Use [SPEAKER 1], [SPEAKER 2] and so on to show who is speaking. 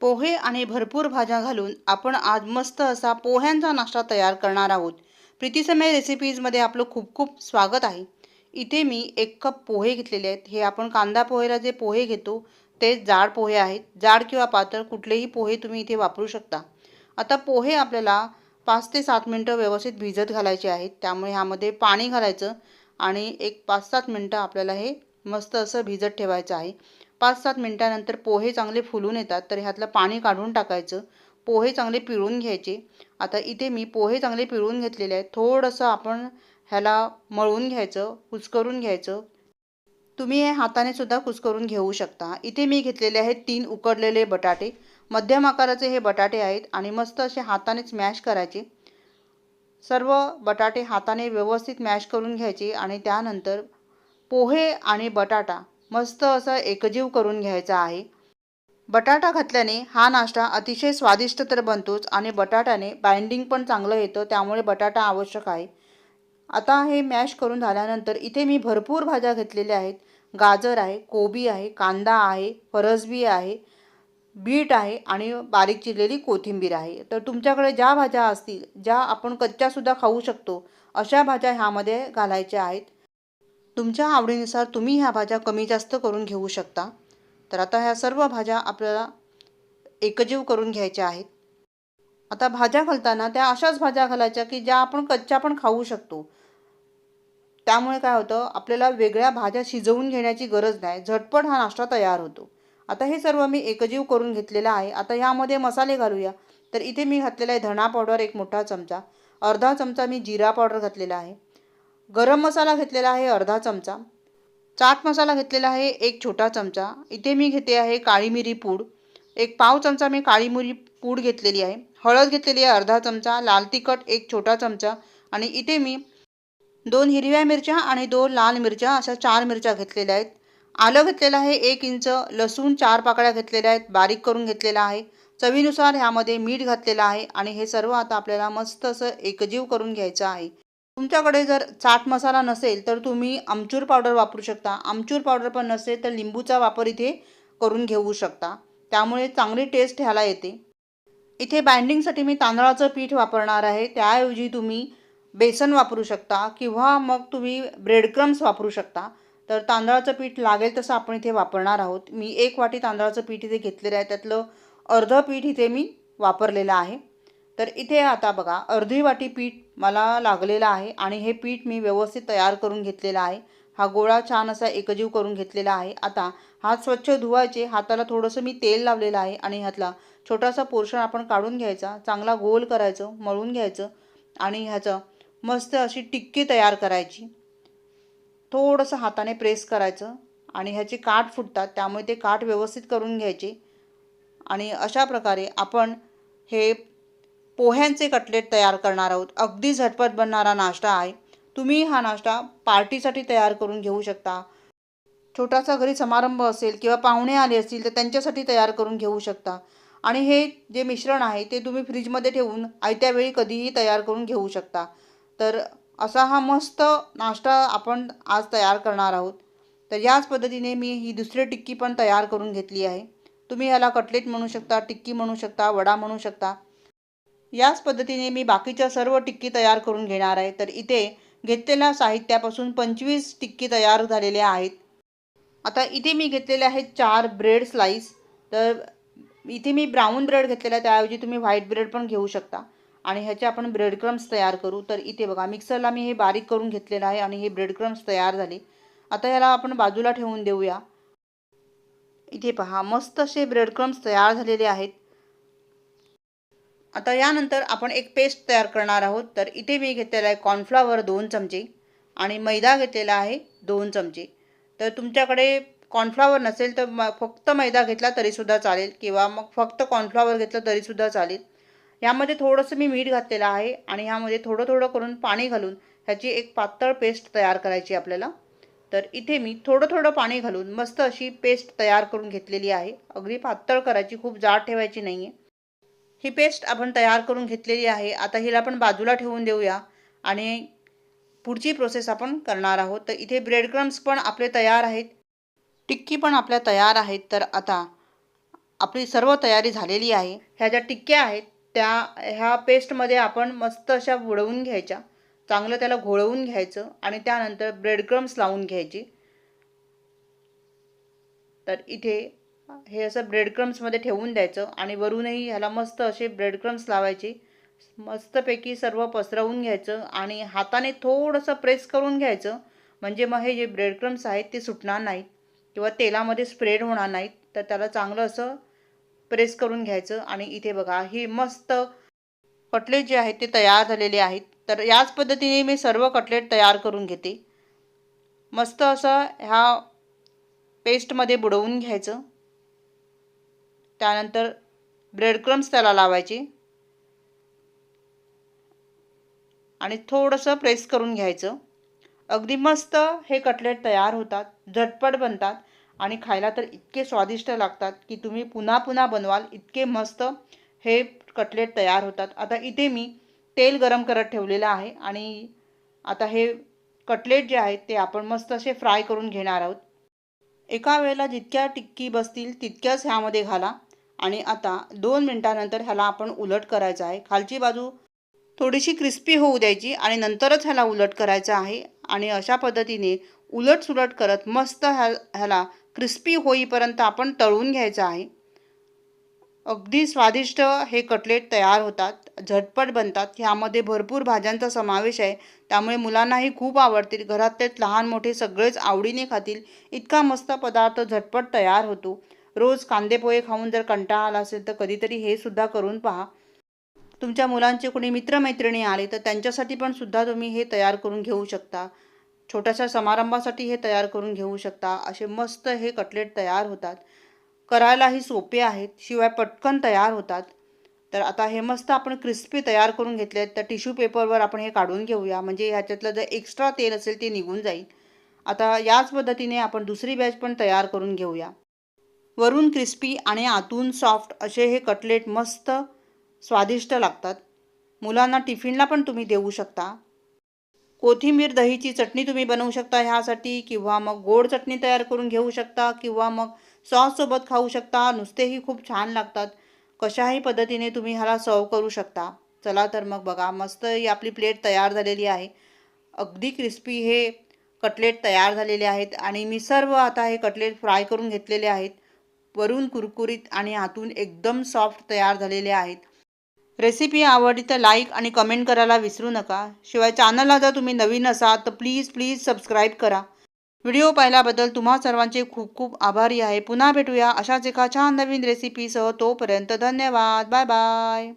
[SPEAKER 1] पोहे आणि भरपूर भाज्या घालून आपण आज मस्त असा पोह्यांचा नाश्ता तयार करणार आहोत. प्रीतीसमय रेसिपीजमध्ये आपलं खूप खूप स्वागत आहे. इथे मी एक कप पोहे घेतलेले आहेत. हे आपण कांदा पोहेला जे पोहे घेतो ते जाड पोहे आहेत. जाड किंवा पातळ कुठलेही पोहे तुम्ही इथे वापरू शकता. आता पोहे आपल्याला पाच ते सात मिनटं व्यवस्थित भिजत घालायचे आहेत. त्यामुळे ह्यामध्ये पाणी घालायचं आणि एक पाच सात मिनटं आपल्याला हे मस्त असं भिजत ठेवायचं आहे. पाच सात मिनटानंतर पोहे चांगले फुलून येतात तर ह्यातलं पाणी काढून टाकायचं पोहे चांगले पिळून घ्यायचे. आता इथे मी पोहे चांगले पिळून घेतलेले आहेत थोडंसं आपण ह्याला मळून घ्यायचं कुसकरून घ्यायचं. तुम्ही हे हाताने सुद्धा कुसकरून घेऊ शकता. इथे मी घेतलेले आहेत तीन उकडलेले बटाटे. मध्यम आकाराचे हे बटाटे आहेत आणि मस्त असे हाताने स्मॅश करायचे. सर्व बटाटे हाताने व्यवस्थित मॅश करून घ्यायचे आणि त्यानंतर पोहे आणि बटाटा मस्त असं एकजीव करून घ्यायचा आहे. बटाटा घातल्याने हा नाश्ता अतिशय स्वादिष्ट तर बनतोच आणि बटाट्याने बाइंडिंग पण चांगलं येतं त्यामुळे बटाटा आवश्यक आहे. आता हे मॅश करून झाल्यानंतर इथे मी भरपूर भाज्या घेतलेल्या आहेत. गाजर आहे कोबी आहे कांदा आहे फरसबी आहे बीट आहे आणि बारीक चिरलेली कोथिंबीर आहे. तर तुमच्याकडे ज्या भाज्या असतील ज्या आपण कच्च्यासुद्धा खाऊ शकतो अशा भाज्या ह्यामध्ये घालायच्या आहेत. तुमच्या आवडीनुसार तुम्ही ह्या भाज्या कमी जास्त करून घेऊ शकता. तर आता ह्या सर्व भाज्या आपल्याला एकजीव करून घ्यायच्या आहेत. आता भाज्या घालताना त्या अशाच भाज्या घालायच्या की ज्या आपण कच्च्या पण खाऊ शकतो. त्यामुळे काय होतं आपल्याला वेगळ्या भाज्या शिजवून घेण्याची गरज नाही. झटपट हा नाश्ता तयार होतो. आता हे सर्व मी एकजीव करून घेतलेलं आहे. आता ह्यामध्ये मसाले घालूया. तर इथे मी घातलेला आहे धणा पावडर एक मोठा चमचा. अर्धा चमचा मी जिरा पावडर घातलेला आहे. गरम मसाला घेतलेला आहे अर्धा चमचा. चाट मसाला घेतलेला आहे एक छोटा चमचा. इथे मी घेते आहे काळी मिरी पूड. एक पाव चमचा मी काळी मिरी पूड घेतलेली आहे. हळद घेतलेली आहे अर्धा चमचा. लाल तिखट एक छोटा चमचा. आणि इथे मी दोन हिरव्या मिरच्या आणि दोन लाल मिरच्या अशा चार मिरच्या घेतलेल्या आहेत. आलं घेतलेलं आहे एक इंच. लसूण चार पाकळ्या घेतलेल्या आहेत. बारीक करून घेतलेला आहे. चवीनुसार ह्यामध्ये मीठ घातलेलं आहे. आणि हे सर्व आता आपल्याला मस्त असं एकजीव करून घ्यायचं आहे. तुमच्याकडे जर चाट मसाला नसेल तर तुम्ही आमचूर पावडर वापरू शकता. आमचूर पावडर पण नसेल तर लिंबूचा वापर इथे करून घेऊ शकता. त्यामुळे चांगली टेस्ट ह्याला येते. इथे बाइंडिंगसाठी मी तांदळाचं पीठ वापरणार आहे. त्याऐवजी तुम्ही बेसन वापरू शकता किंवा मग तुम्ही ब्रेड क्रम्स वापरू शकता. तर तांदळाचं पीठ लागेल तसं आपण इथे वापरणार आहोत. मी एक वाटी तांदळाचं पीठ इथे घेतलेलं आहे. त्यातलं अर्धं पीठ इथे मी वापरलेलं आहे. तर इथे आता बघा अर्धी वाटी पीठ मला लागलेलं आहे आणि हे पीठ मी व्यवस्थित तयार करून घेतलेला आहे. हा गोळा छान असा एकजीव करून घेतलेला आहे. आता हात स्वच्छ धुवायचे. हाताला थोडंसं मी तेल लावलेलं आहे आणि ह्यातला छोटासा पोर्शन आपण काढून घ्यायचा. चांगला गोल करायचं मळून घ्यायचं आणि ह्याचं मस्त अशी टिक्की तयार करायची. थोडंसं हाताने प्रेस करायचं आणि ह्याचे काठ फुटतात त्यामुळे ते काठ व्यवस्थित करून घ्यायचे. आणि अशा प्रकारे आपण हे पोह्यांचे कटलेट तयार करणार आहोत. अगदी झटपट बनणारा नाश्ता आहे. तुम्ही हा नाश्ता पार्टीसाठी तयार करून घेऊ शकता. छोटासा घरी समारंभ असेल किंवा पाहुणे आले असतील तर त्यांच्यासाठी तयार करून घेऊ शकता. आणि हे जे मिश्रण आहे ते तुम्ही फ्रीजमध्ये ठेवून आयत्या वेळी कधीही तयार करून घेऊ शकता. तर असा हा मस्त नाश्ता आपण आज तयार करणार आहोत. तर याच पद्धतीने मी ही दुसरी टिक्की पण तयार करून घेतली आहे. तुम्ही याला कटलेट म्हणू शकता टिक्की म्हणू शकता वडा म्हणू शकता. याच पद्धतीने मी बाकीच्या सर्व टिक्की तयार करून घेणार आहे. तर इथे घेतलेल्या साहित्यापासून पंचवीस टिक्की तयार झालेल्या आहेत. आता इथे मी घेतलेले आहेत चार ब्रेड स्लाईस तर इथे मी ब्राऊन ब्रेड घेतलेला आहे त्याऐवजी तुम्ही व्हाईट ब्रेड पण घेऊ शकता. आणि ह्याचे आपण ब्रेड क्रम्स तयार करू. तर इथे बघा मिक्सरला मी हे बारीक करून घेतलेलं आहे आणि हे ब्रेड क्रम्स तयार झाले. आता ह्याला आपण बाजूला ठेवून देऊया. इथे पहा मस्त असे ब्रेड क्रम्स तयार झालेले आहेत. आता यानंतर आपण एक पेस्ट तयार करणार आहोत. तर इथे मी घेतलेला आहे कॉर्नफ्लावर दोन चमचे आणि मैदा घेतलेला आहे दोन चमचे. तर तुमच्याकडे कॉर्नफ्लावर नसेल तर म फक्त मैदा घेतला तरीसुद्धा चालेल किंवा मग फक्त कॉर्नफ्लावर घेतलं तरीसुद्धा चालेल. यामध्ये थोडंसं मी मीठ घातलेलं आहे आणि ह्यामध्ये थोडं थोडं करून पाणी घालून ह्याची एक पातळ पेस्ट तयार करायची आपल्याला. तर इथे मी थोडं थोडं पाणी घालून मस्त अशी पेस्ट तयार करून घेतलेली आहे. अगदी पातळ करायची खूप जाड ठेवायची नाही आहे ही पेस्ट आपण तयार करून घेतलेली आहे. आता हिला आपण बाजूला ठेवून देऊया. आणि पुढची प्रोसेस आपण करणार आहोत. तर इथे ब्रेड क्रम्स पण आपले तयार आहेत. टिक्की पण आपल्या तयार आहेत. तर आता आपली सर्व तयारी झालेली आहे. ह्या ज्या टिक्क्या आहेत त्या ह्या पेस्टमध्ये आपण मस्त अशा बुडवून घ्यायच्या. चांगलं त्याला घोळवून घ्यायचं आणि त्यानंतर ब्रेड क्रम्स लावून घ्यायची. तर इथे हे असं ब्रेड क्रम्समध्ये ठेवून द्यायचं आणि वरूनही ह्याला मस्त असे ब्रेड क्रम्स लावायचे. मस्तपैकी सर्व पसरवून घ्यायचं आणि हाताने थोडंसं प्रेस करून घ्यायचं. म्हणजे मग हे जे ब्रेड क्रम्स आहेत ते सुटणार नाहीत किंवा तेलामध्ये स्प्रेड होणार नाहीत. तर त्याला चांगलं असं प्रेस करून घ्यायचं आणि इथे बघा ही मस्त कटलेट जे आहेत ते तयार झालेले आहेत. तर याच पद्धतीने मी सर्व कटलेट तयार करून घेते. मस्त असं ह्या पेस्टमध्ये बुडवून घ्यायचं. त्यानंतर ब्रेडक्रम्स त्याला लावायचे. आणि थोडंसं प्रेस करून घ्यायचं. अगदी मस्त हे कटलेट तयार होतात झटपट बनतात आणि खायला तर इतके स्वादिष्ट लागतात की तुम्ही पुन्हा पुन्हा बनवाल इतके मस्त हे कटलेट तयार होतात. आता इथे मी तेल गरम करत ठेवलेलं आहे आणि आता हे कटलेट जे आहेत ते आपण मस्त असे फ्राय करून घेणार आहोत. एका वेळेला जितक्या टिक्की बसतील तितक्याच ह्यामध्ये घाला. आणि आता दोन मिनटानंतर ह्याला आपण उलट करायचं आहे. खालची बाजू थोडीशी क्रिस्पी होऊ द्यायची आणि नंतरच ह्याला उलट करायचं आहे. आणि अशा पद्धतीने उलट सुलट करत मस्त ह्या ह्याला क्रिस्पी होईपर्यंत आपण तळून घ्यायचं आहे. अगदी स्वादिष्ट हे कटलेट तयार होतात झटपट बनतात. ह्यामध्ये भरपूर भाज्यांचा समावेश आहे. त्यामुळे मुलांनाही खूप आवडतील. घरातले लहान मोठे सगळेच आवडीने खातील. इतका मस्त पदार्थ झटपट तयार होतो. रोज कांदेपोहे खाऊन जर कंटाळा आला असेल तर कधीतरी हे सुद्धा करून पहा. तुमच्या मुलांचे कोणी मित्रमैत्रिणी आले तर त्यांच्यासाठी पण सुद्धा तुम्ही हे तयार करून घेऊ शकता. छोट्याशा समारंभासाठी हे तयार करून घेऊ शकता. असे मस्त हे कटलेट तयार होतात. करायलाही सोपे आहेत. शिवाय पटकन तयार होतात. तर आता हे मस्त आपण क्रिस्पी तयार करून घेतले आहेत. तर टिश्यू पेपरवर आपण हे काढून घेऊया. म्हणजे ह्याच्यातलं जर एक्स्ट्रा तेल असेल ते निघून जाईल. आता याच पद्धतीने आपण दुसरी बॅच पण तयार करून घेऊया. वरून क्रिस्पी आणि आतून सॉफ्ट असे हे कटलेट मस्त स्वादिष्ट लागतात. मुलांना टिफिनला पण तुम्ही देऊ शकता. कोथिंबीर दहीची चटणी तुम्ही बनवू शकता ह्यासाठी किंवा मग गोड चटणी तयार करून घेऊ शकता किंवा मग सॉससोबत खाऊ शकता. नुसतेही खूप छान लागतात. कशाही पद्धतीने तुम्ही ह्याला सर्व करू शकता. चला तर मग बघा मस्त ही आपली प्लेट तयार झालेली आहे. अगदी क्रिस्पी हे कटलेट तयार झालेले आहेत आणि मी सर्व आता हे कटलेट फ्राय करून घेतलेले आहेत. वरून कुरकुरीत आणि आतून एकदम सॉफ्ट तयार झालेले आहेत. रेसिपी आवडली तर लाईक आणि कमेंट करायला विसरू नका. शिवाय चॅनलला जर तुम्ही नवीन असाल तर प्लीज प्लीज सबस्क्राईब करा. व्हिडिओ पाहिल्याबद्दल तुम्हा सर्वांचे खूप खूप आभारी आहे. पुन्हा भेटूया अशाच एका छान नवीन रेसिपीसह तोपर्यंत धन्यवाद. Bye bye